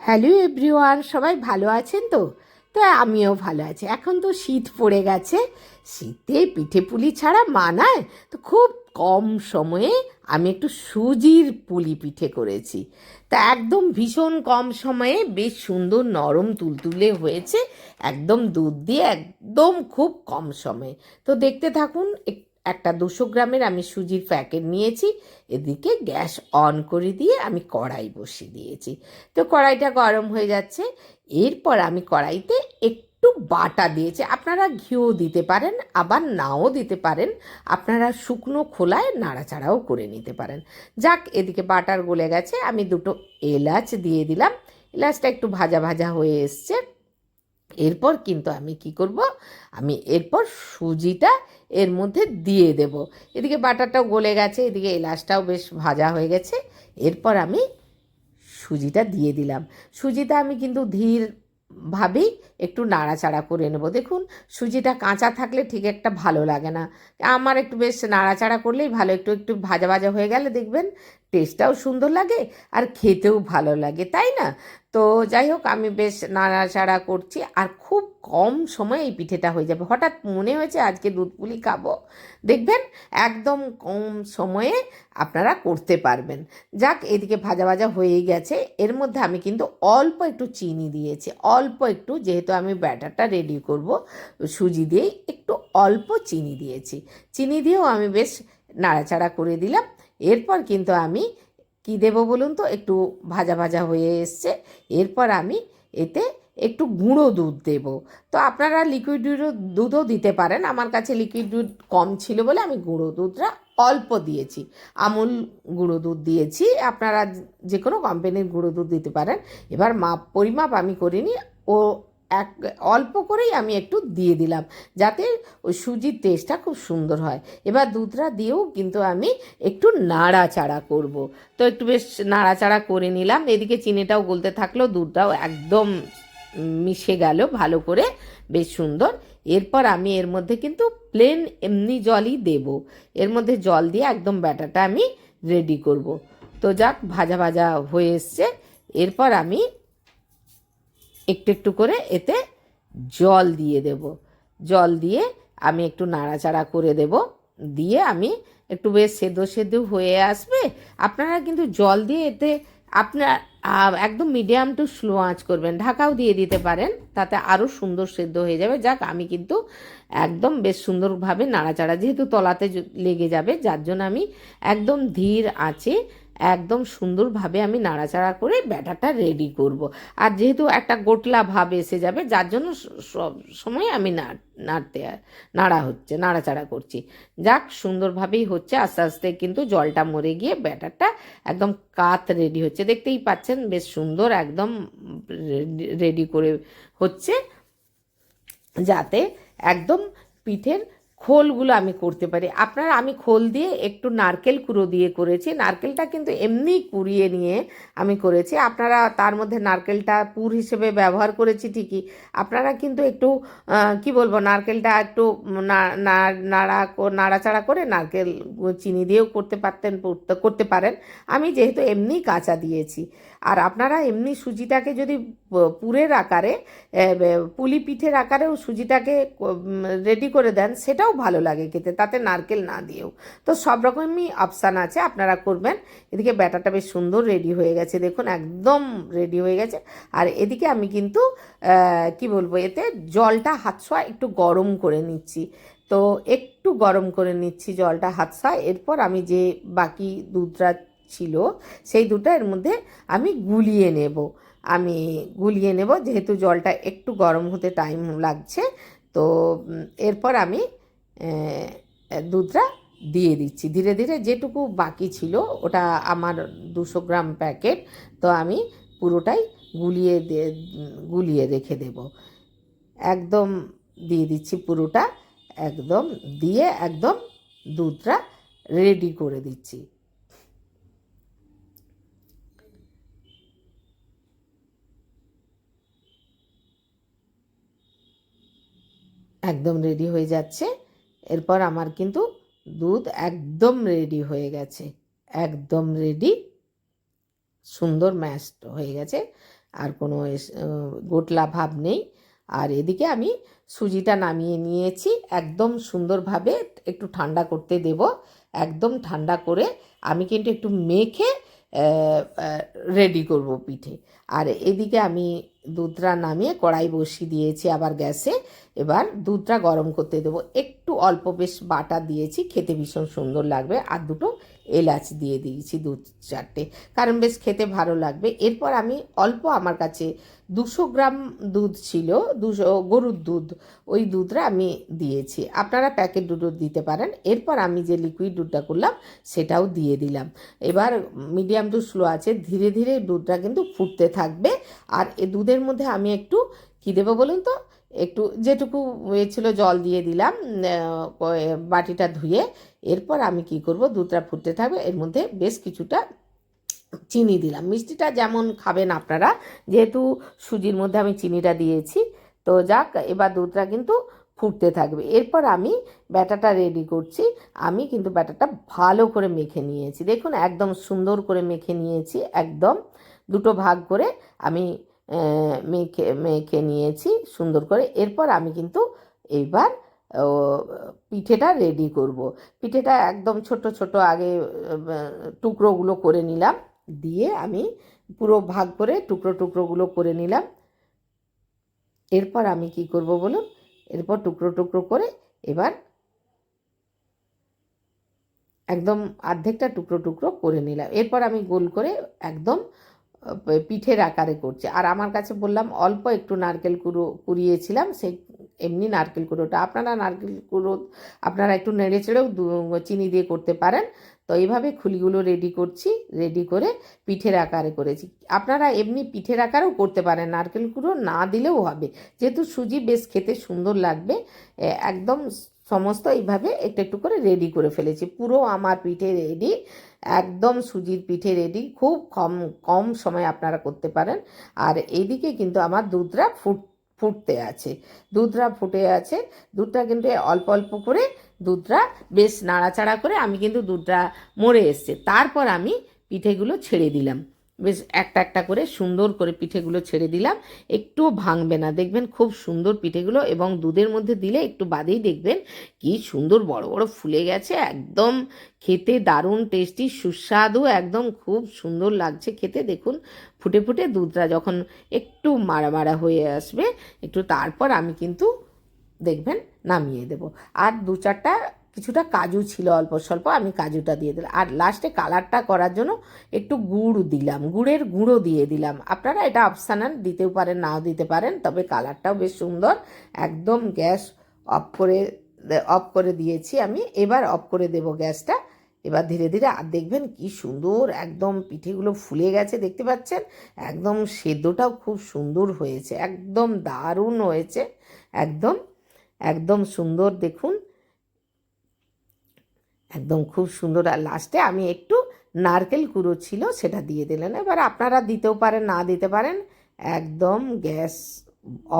Hello everyone, সবাই ভালো আছেন তো? তো আমিও ভালো আছি। এখন তো শীত পড়ে গেছে। শীতে পিঠে পুলি ছাড়া মানায়? তো খুব কম সময়ে আমি একটু সুজির পুলি পিঠে করেছি। তা একদম ভীষণ কম সময়ে বেশ সুন্দর নরম তুলতুলে হয়েছে। একদম দুধ দিয়ে একদম খুব কম সময়ে। তো দেখতে থাকুন একটা দুশো গ্রামের আমি সুজির প্যাকেট নিয়েছি, এদিকে গ্যাস অন করে দিয়ে আমি কড়াই বসিয়ে দিয়েছি। তো কড়াইটা গরম হয়ে যাচ্ছে, এরপর আমি কড়াইতে একটু বাটা দিয়েছি। আপনারা ঘিও দিতে পারেন, আবার নাও দিতে পারেন। আপনারা শুকনো খোলায় নাড়াচাড়াও করে নিতে পারেন। যাক, এদিকে বাটার গলে গেছে, আমি দুটো এলাচ দিয়ে দিলাম। এলাচটা একটু ভাজা ভাজা হয়ে এসছে। এরপর কিন্তু আমি কি করব? আমি এরপর সুজিটা এর মধ্যে দিয়ে দেব। এদিকে বাটারটাও গলে গেছে, এদিকে এলাচটাও বেশ ভাজা হয়ে গেছে। এরপর আমি সুজিটা দিয়ে দিলাম। সুজিটা আমি কিন্তু ধীর ভাবেই একটু নাড়াচাড়া করে নেব। দেখুন, সুজিটা কাঁচা থাকলে ঠিক একটা ভালো লাগে না। আমার একটু বেশ নাড়াচাড়া করলেই ভালো, একটু একটু ভাজা ভাজা হয়ে গেলে দেখবেন টেস্টটাও সুন্দর লাগে আর খেতেও ভালো লাগে, তাই না? তো যাই হোক, আমি বেশ নাড়াচাড়া করছি আর খুব কম সময়ে এই পিঠেটা হয়ে যাবে। হঠাৎ মনে হয়েছে আজকে দুধ পুলি খাব। দেখবেন একদম কম সময়ে আপনারা করতে পারবেন। যাক, এদিকে ভাজা ভাজা হয়েই গেছে। এর মধ্যে আমি কিন্তু অল্প একটু চিনি দিয়েছি। অল্প একটু, যেহেতু আমি ব্যাটারটা রেডি করব, সুজি দিয়েই একটু অল্প চিনি দিয়েছি। চিনি দিয়েও আমি বেশ নাড়াচাড়া করে দিলাম। এরপর কিন্তু আমি কি দেব বলুন তো? একটু ভাজা ভাজা হয়ে এসছে। এরপর আমি এতে একটু গুঁড়ো দুধ দেব। তো আপনারা লিকুইড দুধও দিতে পারেন। আমার কাছে লিকুইড দুধ কম ছিল বলে আমি গুঁড়ো দুধটা অল্প দিয়েছি। আমুল গুঁড়ো দুধ দিয়েছি। আপনারা যে কোনো কোম্পানির গুঁড়ো দুধ দিতে পারেন। এবার মাপ, পরিমাপ আমি করিনি ও এক, অল্প করেই আমি একটু দিয়ে দিলাম, যাতে ওই সুজির টেস্টটা খুব সুন্দর হয়। এবার দুধটা দিয়েও কিন্তু আমি একটু নাড়াচাড়া করব। তো একটু বেশ নাড়াচাড়া করে নিলাম, এদিকে চিনিটাও গলতে থাকল, দুধটাও একদম মিশে গেল ভালো করে, বেশ সুন্দর। এরপর আমি এর মধ্যে কিন্তু প্লেন এমনি জলই দেব। এর মধ্যে জল দিয়ে একদম ব্যাটারটা আমি রেডি করব। তো যাক, ভাজা ভাজা হয়ে এসছে। এরপর আমি একটু একটু করে এতে জল দিয়ে দেব। জল দিয়ে আমি একটু নাড়াচাড়া করে দেব। দিয়ে আমি একটু বেশ সেদ্ধ সেদ্ধ হয়ে আসবে। আপনারা কিন্তু জল দিয়ে এতে আপনার একদম মিডিয়াম টু স্লো আঁচ করবেন। ঢাকাও দিয়ে দিতে পারেন। তাতে আরও সুন্দর সেদ্ধ হয়ে যাবে। যাক, আমি কিন্তু একদম বেশ সুন্দরভাবে নাড়াচাড়া, যেহেতু তলাতে লেগে যাবে, যার জন্য আমি একদম ধীর আঁচে একদম সুন্দরভাবে আমি নাড়াচাড়া করে ব্যাটারটা রেডি করব। আর যেহেতু একটা গোটলা ভাব এসে যাবে, যার জন্য সব সময় আমি নাড়- নাড়তে নাড়া হচ্ছে, নাড়াচাড়া করছি যাক, সুন্দরভাবেই হচ্ছে, আস্তে আস্তে কিন্তু জলটা মরে গিয়ে ব্যাটারটা একদম কাত রেডি হচ্ছে দেখতেই পাচ্ছেন, বেশ সুন্দর একদম রেডি করে হচ্ছে, যাতে একদম পিঠের খোলগুলো আমি করতে পারি। আপনারা, আমি খোল দিয়ে একটু নারকেল কুড়ো দিয়ে করেছি। নারকেলটা কিন্তু এমনি কুড়িয়ে নিয়ে আমি করেছি। আপনারা তার মধ্যে নারকেলটা পুর হিসেবে ব্যবহার করেছি ঠিকই। আপনারা কিন্তু একটু কি বলব, নারকেলটা একটু নাড়া নাড়াচাড়া করে নারকেল চিনি দিয়েও করতে পারতেন করতে পারেন। আমি যেহেতু এমনি কাঁচা দিয়েছি। আর আপনারা এমনি সুজিটাকে যদি পুরের আকারে পুলি পিঠের আকারেও সুজিটাকে রেডি করে দেন, সেটাও ভালো লাগে খেতে, তাতে নারকেল না দিয়েও। তো সব রকমই অপশান আছে, আপনারা করবেন। এদিকে ব্যাটারটা বেশ সুন্দর রেডি হয়ে গেছে, দেখুন একদম রেডি হয়ে গেছে। আর এদিকে আমি কিন্তু কি বলব, এতে জলটা হাত ছোঁয়া একটু গরম করে নিচ্ছি। তো একটু গরম করে নিচ্ছি জলটা হাত ছোঁয়া এরপর আমি যে বাকি দুধটা ছিল, সেই দুধটা এর মধ্যে আমি গুলিয়ে নেব। আমি গুলিয়ে নেব, যেহেতু জলটা একটু গরম হতে টাইম লাগছে, তো এরপর আমি দুধটা দিয়ে দিচ্ছি। ধীরে ধীরে যেটুকু বাকি ছিল, ওটা আমার দুশো গ্রাম প্যাকেট, তো আমি পুরোটাই গুলিয়ে গুলিয়ে রেখে দেব। একদম দিয়ে দিচ্ছি পুরোটা, একদম দিয়ে একদম দুধটা রেডি করে দিচ্ছি। একদম রেডি হয়ে যাচ্ছে। এরপর আমার কিন্তু দুধ একদম রেডি হয়ে গেছে। একদম রেডি সুন্দর ম্যাশ হয়ে গেছে। আর কোনো গোটলা ভাব নেই। আর এদিকে আমি সুজিটা নামিয়ে নিয়েছি। একদম সুন্দরভাবে একটু ঠান্ডা করতে দেব। একদম ঠান্ডা করে আমি কিন্তু একটু মেখে রেডি করব পিঠে। আর এদিকে আমি দুধটা নামিয়ে কড়াই বসিয়ে দিয়েছি আবার গ্যাসে। এবার দুধটা গরম করতে দেবো। একটু অল্প বেশ বাটা দিয়েছি, খেতে ভীষণ সুন্দর লাগবে। আর দুটো এলাচ দিয়ে দিয়েছি দুধ চারটে। কারণ বেশ খেতে ভালো লাগবে। এরপর আমি অল্প আমার কাছে দুশো গ্রাম দুধ ছিল, দুশো গরুর দুধ, ওই দুধটা আমি দিয়েছি। আপনারা প্যাকেট দুধও দিতে পারেন। এরপর আমি যে লিকুইড দুধটা করলাম, সেটাও দিয়ে দিলাম। এবার মিডিয়াম টু স্লো আছে। ধীরে ধীরে দুধটা কিন্তু ফুটতে থাকবে। আর এ দুধের মধ্যে আমি একটু, কী দেবো বলুন তো? একটু যেটুকু এ ছিল জল দিয়ে দিলাম বাটিটা ধুয়ে, এরপর আমি কি করব? দুধটা ফুটতে থাকবে, এর মধ্যে বেশ কিছুটা চিনি দিলাম। মিষ্টিটা যেমন খাবেন আপনারা, যেহেতু সুজির মধ্যে আমি চিনিটা দিয়েছি, তো যাক, এবার দুধটা কিন্তু ফুটতে থাকবে। এরপর আমি ব্যাটাটা রেডি করছি, আমি কিন্তু ব্যাটাটা ভালো করে মেখে নিয়েছি। দেখুন, একদম সুন্দর করে মেখে নিয়েছি, একদম দুটো ভাগ করে আমি মেখে মেখে নিয়েছি সুন্দর করে। এরপর আমি কিন্তু এইবার পিঠেটা রেডি করব। পিঠেটা একদম ছোট ছোট আগে টুকরোগুলো করে নিলাম। দিয়ে আমি পুরো ভাগ করে টুকরো, টুকরোগুলো করে নিলাম। এরপর আমি কি করব বলুন? এরপর টুকরো টুকরো করে এবার একদম অর্ধেকটা টুকরো টুকরো করে নিলাম। এরপর আমি গোল করে একদম পিঠের আকারে করছে। আর আমার কাছে বললাম, অল্প একটু নারকেল কুড়ো কুড়িয়েছিলাম সেই এমনি নারকেল কুড়োটা। আপনারা নারকেল কুড়ো, আপনারা একটু নেড়ে চেড়েও চিনি দিয়ে করতে পারেন। তো এইভাবে খুলিগুলো রেডি করছি রেডি করে পিঠের আকারে করেছি। আপনারা এমনি পিঠের আকারেও করতে পারেন, নারকেল কুড়ো না দিলেও হবে। যেহেতু সুজি বেশ খেতে সুন্দর লাগবে একদম সমস্ত এইভাবে একটু একটু করে রেডি করে ফেলেছি। পুরো আমার পিঠে রেডি একদম সুজির পিঠে রেডি খুব কম কম সময় আপনারা করতে পারেন। আর এইদিকে কিন্তু আমার দুধটা ফুট, ফুটতে আছে। দুধটা ফুটে আছে। দুধটা কিন্তু অল্প অল্প করে দুধটা বেশ নাড়াচাড়া করে আমি কিন্তু দুধটা মরে এসছে। তারপর আমি পিঠেগুলো ছেড়ে দিলাম। বেশ একটা একটা করে সুন্দর করে পিঠেগুলো ছেড়ে দিলাম। একটু ভাঙবে না। দেখবেন খুব সুন্দর পিঠেগুলো এবং দুধের মধ্যে দিলে একটু বাদেই দেখবেন কি সুন্দর বড় বড় ফুলে গেছে। একদম খেতে দারুণ টেস্টি সুস্বাদু, একদম খুব সুন্দর লাগছে খেতে। দেখুন, ফুটে ফুটে দুধটা যখন একটু মারা মারা হয়ে আসবে, একটু তারপর আমি কিন্তু দেখবেন নামিয়ে দেব। আর দু চারটা কিছুটা কাজু ছিল অল্প স্বল্প, আমি কাজুটা দিয়ে দিলাম। আর লাস্টে কালারটা করার জন্য একটু গুড় দিলাম, গুড়ের গুঁড়ো দিয়ে দিলাম। আপনারা এটা অপশানাল দিতেও পারেন, নাও দিতে পারেন, তবে কালারটাও বেশ সুন্দর। একদম গ্যাস অফ করে অফ করে দিয়েছি আমি। এবার অফ করে দেব গ্যাসটা। এবার ধীরে ধীরে আর দেখবেন কি সুন্দর একদম পিঠেগুলো ফুলে গেছে, দেখতে পাচ্ছেন? একদম সেদ্ধটাও খুব সুন্দর হয়েছে, একদম দারুণ হয়েছে। একদম একদম সুন্দর দেখুন। একদম খুব সুন্দর। আর লাস্টে আমি একটু নারকেল কুড়ো ছিল সেটা দিয়ে দিলেন। এবার আপনারা দিতেও পারেন, না দিতে পারেন, একদম গ্যাস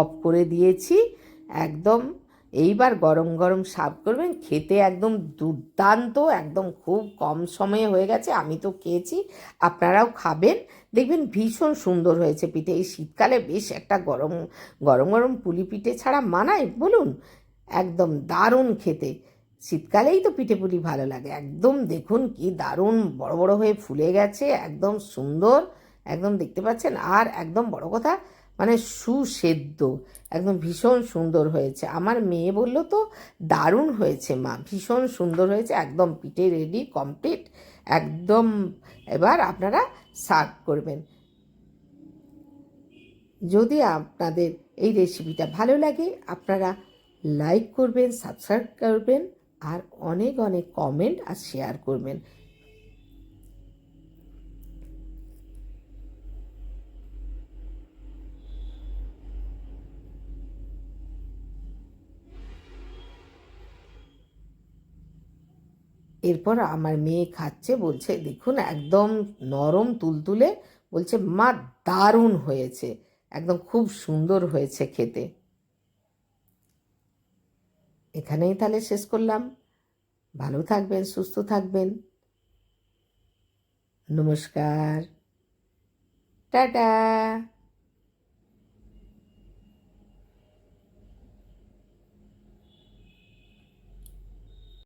অফ করে দিয়েছি। একদম এইবার গরম গরম সার্ভ করবেন। খেতে একদম দুর্দান্ত, একদম খুব কম সময়ে হয়ে গেছে, আমি তো খেয়েছি, আপনারাও খাবেন। দেখবেন ভীষণ সুন্দর হয়েছে পিঠে। এই শীতকালে বেশ একটা গরম গরম গরম পুলি পিঠে ছাড়া মানায়। বলুন, একদম দারুণ খেতে। শীতকালেই তো পিঠে পুলি ভালো লাগে। একদম দেখুন কি দারুণ বড় বড় হয়ে ফুলে গেছে, একদম সুন্দর, একদম দেখতে পাচ্ছেন। আর একদম বড় কথা মানে সুসেদ্ধ, একদম ভীষণ সুন্দর হয়েছে। আমার মেয়ে বলল তো, দারুণ হয়েছে মা, ভীষণ সুন্দর হয়েছে, একদম পিঠে রেডি কমপ্লিট একদম। এবার আপনারা সার্ভ করবেন। যদি আপনাদের এই রেসিপিটা ভালো লাগে, আপনারা লাইক করবেন সাবস্ক্রাইব করবেন আর অনেক অনেক কমেন্ট আর শেয়ার করবেন। এরপর আমার মেয়ে খাচ্ছে, বলছে, দেখুন, একদম নরম তুলতুলে। বলছে, মা, দারুণ হয়েছে। একদম খুব সুন্দর হয়েছে খেতে। এখানেই তাহলে শেষ করলাম। ভালো থাকবেন সুস্থ থাকবেন। নমস্কার। টাটা।